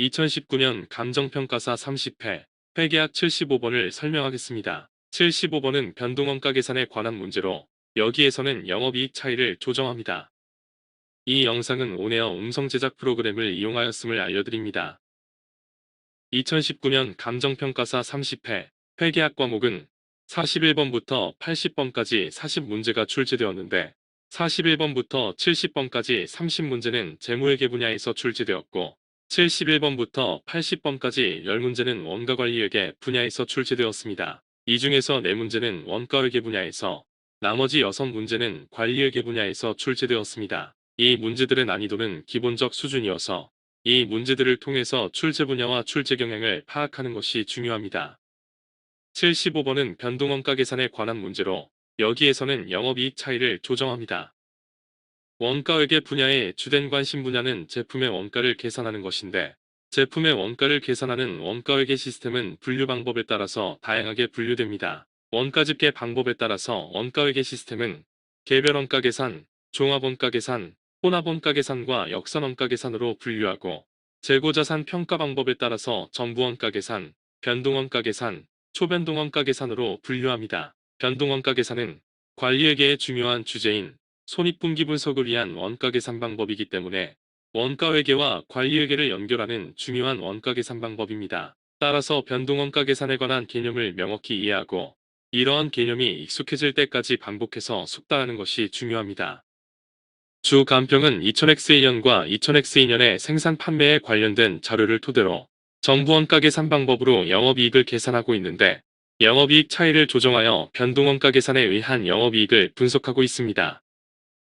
2019년 감정평가사 30회 회계학 75번을 설명하겠습니다. 75번은 변동원가 계산에 관한 문제로 여기에서는 영업이익 차이를 조정합니다. 이 영상은 온에어 음성 제작 프로그램을 이용하였음을 알려드립니다. 2019년 감정평가사 30회 회계학 과목은 41번부터 80번까지 40문제가 출제되었는데 41번부터 70번까지 30문제는 재무회계 분야에서 출제되었고 71번부터 80번까지 10문제는 원가관리회계 분야에서 출제되었습니다. 이 중에서 4문제는 원가회계 분야에서 나머지 6문제는 관리회계 분야에서 출제되었습니다. 이 문제들의 난이도는 기본적 수준이어서 이 문제들을 통해서 출제 분야와 출제 경향을 파악하는 것이 중요합니다. 75번은 변동원가 계산에 관한 문제로 여기에서는 영업이익 차이를 조정합니다. 원가회계 분야의 주된 관심 분야는 제품의 원가를 계산하는 것인데 제품의 원가를 계산하는 원가회계 시스템은 분류 방법에 따라서 다양하게 분류됩니다. 원가 집계 방법에 따라서 원가회계 시스템은 개별 원가 계산, 종합 원가 계산, 혼합 원가 계산과 역산 원가 계산으로 분류하고 재고자산 평가 방법에 따라서 전부 원가 계산, 변동 원가 계산, 초변동 원가 계산으로 분류합니다. 변동 원가 계산은 관리회계의 중요한 주제인 손익분기 분석을 위한 원가 계산 방법이기 때문에 원가 회계와 관리 회계를 연결하는 중요한 원가 계산 방법입니다. 따라서 변동 원가 계산에 관한 개념을 명확히 이해하고 이러한 개념이 익숙해질 때까지 반복해서 숙달하는 것이 중요합니다. 주 간평은 2000X2년과 2000X2년의 생산 판매에 관련된 자료를 토대로 정부 원가 계산 방법으로 영업이익을 계산하고 있는데 영업이익 차이를 조정하여 변동원가 계산에 의한 영업이익을 분석하고 있습니다.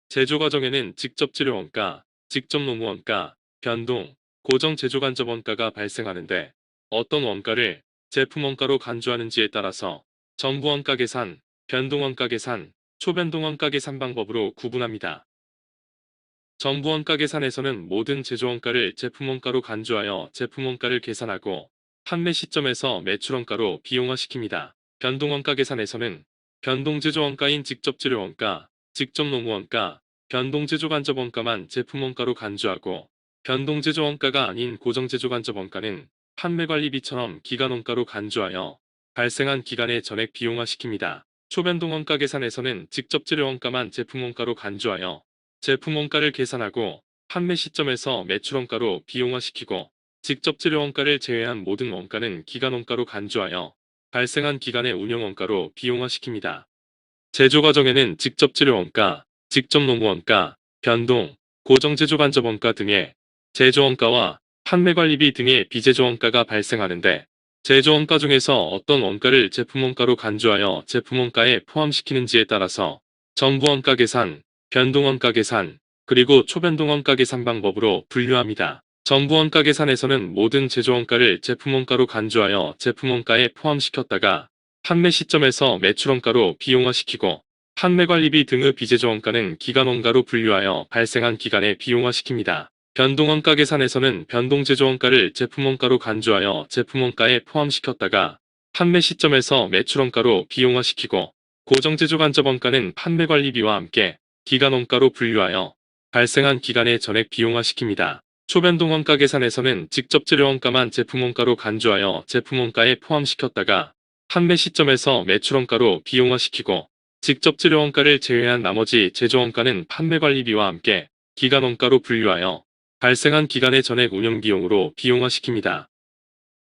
제조 과정에는 직접 재료 원가, 직접 노무 원가, 변동, 고정 제조 간접 원가가 발생하는데 어떤 원가를 제품 원가로 간주하는지에 따라서 정부 원가 계산, 변동 원가 계산, 초변동 원가 계산 방법으로 구분합니다. 정부 원가 계산에서는 모든 제조 원가를 제품 원가로 간주하여 제품 원가를 계산하고 판매 시점에서 매출 원가로 비용화시킵니다. 변동 원가 계산에서는 변동 제조 원가인 직접 재료 원가, 직접 노무 원가, 변동 제조 간접 원가만 제품 원가로 간주하고 변동 제조 원가가 아닌 고정 제조 간접 원가는 판매 관리비처럼 기간 원가로 간주하여 발생한 기간의 전액 비용화시킵니다. 초변동 원가 계산에서는 직접 재료 원가만 제품 원가로 간주하여 제품 원가를 계산하고 판매 시점에서 매출 원가로 비용화시키고 직접 재료 원가를 제외한 모든 원가는 기간 원가로 간주하여 발생한 기간의 운영 원가로 비용화시킵니다. 제조 과정에는 직접 재료 원가, 직접 노무 원가, 변동, 고정 제조 간접 원가 등의 제조 원가와 판매 관리비 등의 비제조 원가가 발생하는데 제조 원가 중에서 어떤 원가를 제품 원가로 간주하여 제품 원가에 포함시키는지에 따라서 정부 원가 계산, 변동 원가 계산, 그리고 초변동 원가 계산 방법으로 분류합니다. 정부 원가 계산에서는 모든 제조 원가를 제품 원가로 간주하여 제품 원가에 포함시켰다가 판매 시점에서 매출 원가로 비용화시키고 판매 관리비 등의 비제조 원가는 기간 원가로 분류하여 발생한 기간에 비용화시킵니다. 변동 원가 계산에서는 변동 제조 원가를 제품 원가로 간주하여 제품 원가에 포함시켰다가 판매 시점에서 매출 원가로 비용화시키고 고정 제조 간접 원가는 판매 관리비와 함께 기간 원가로 분류하여 발생한 기간에 전액 비용화시킵니다. 초변동 원가 계산에서는 직접 재료 원가만 제품 원가로 간주하여 제품 원가에 포함시켰다가 판매 시점에서 매출 원가로 비용화시키고 직접 재료 원가를 제외한 나머지 제조 원가는 판매 관리비와 함께 기간 원가로 분류하여 발생한 기간의 전액 운영 비용으로 비용화시킵니다.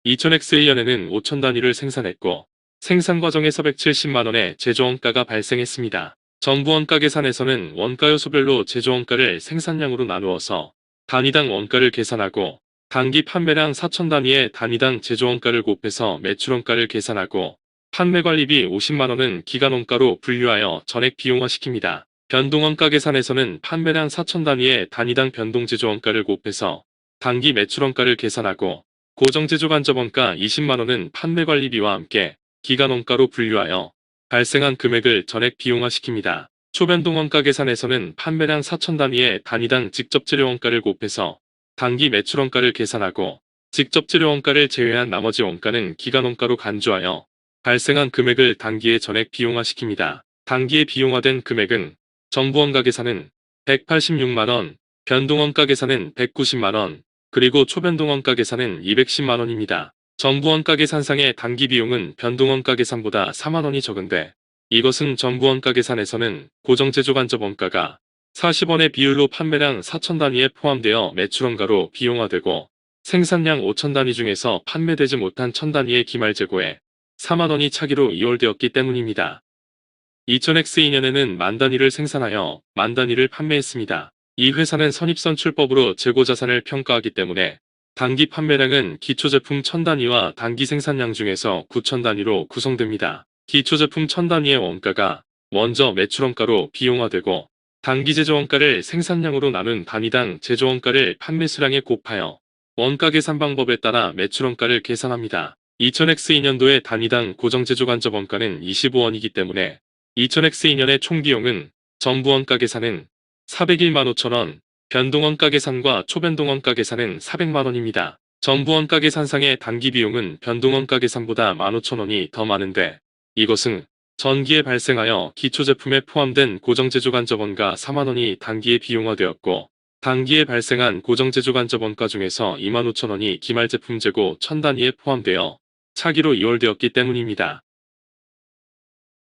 2000X1년에는 5천 단위를 생산했고 생산 과정에서 170만원의 제조 원가가 발생했습니다. 정부 원가 계산에서는 원가 요소별로 제조 원가를 생산량으로 나누어서 단위당 원가를 계산하고 단기 판매량 4천 단위의 단위당 제조 원가를 곱해서 매출 원가를 계산하고 판매 관리비 50만원은 기간 원가로 분류하여 전액 비용화시킵니다. 변동 원가 계산에서는 판매량 4천 단위의 단위당 변동 제조 원가를 곱해서 단기 매출 원가를 계산하고 고정 제조 간접 원가 20만원은 판매 관리비와 함께 기간 원가로 분류하여 발생한 금액을 전액 비용화시킵니다. 초변동 원가 계산에서는 판매량 4천 단위의 단위당 직접 재료 원가를 곱해서 단기 매출 원가를 계산하고 직접 재료 원가를 제외한 나머지 원가는 기간 원가로 간주하여 발생한 금액을 단기에 전액 비용화시킵니다. 단기에 비용화된 금액은 정부 원가 계산은 186만원, 변동 원가 계산은 190만원, 그리고 초변동 원가 계산은 210만 원입니다. 정부 원가 계산상의 단기 비용은 변동 원가 계산보다 4만 원이 적은데 이것은 정부 원가 계산에서는 고정 제조 간접 원가가 40원의 비율로 판매량 4천 단위에 포함되어 매출 원가로 비용화되고 생산량 5천 단위 중에서 판매되지 못한 1천 단위의 기말 재고에 4만 원이 차기로 이월되었기 때문입니다. 2000X2년에는 만 단위를 생산하여 만 단위를 판매했습니다. 이 회사는 선입선출법으로 재고 자산을 평가하기 때문에 단기 판매량은 기초제품 1000단위와 단기 생산량 중에서 9000단위로 구성됩니다. 기초제품 1000단위의 원가가 먼저 매출원가로 비용화되고 단기 제조원가를 생산량으로 나눈 단위당 제조원가를 판매 수량에 곱하여 원가 계산 방법에 따라 매출원가를 계산합니다. 2000X2년도의 단위당 고정제조간접 원가는 25원이기 때문에 2000X2년의 총비용은 정부원가 계산은 401만 5천원, 변동원가 계산과 초변동원가 계산은 400만원입니다. 정부원가 계산상의 단기 비용은 변동원가 계산보다 15,000원이 더 많은데 이것은 전기에 발생하여 기초제품에 포함된 고정제조간접원가 4만원이 단기에 비용화되었고 단기에 발생한 고정제조간접원가 중에서 25,000원이 기말제품 재고 1000단위에 포함되어 차기로 이월되었기 때문입니다.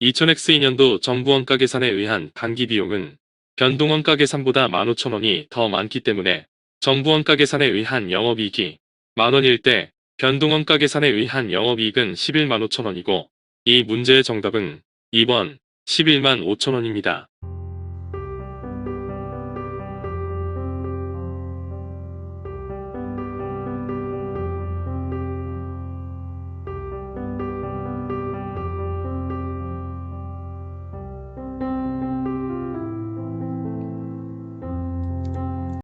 2000X2년도 정부원가 계산에 의한 단기 비용은 변동원가 계산보다 15,000원이 더 많기 때문에 정부원가 계산에 의한 영업이익이 만원일 때 변동원가 계산에 의한 영업이익은 11만 5천원이고 이 문제의 정답은 2번 11만 5천원입니다.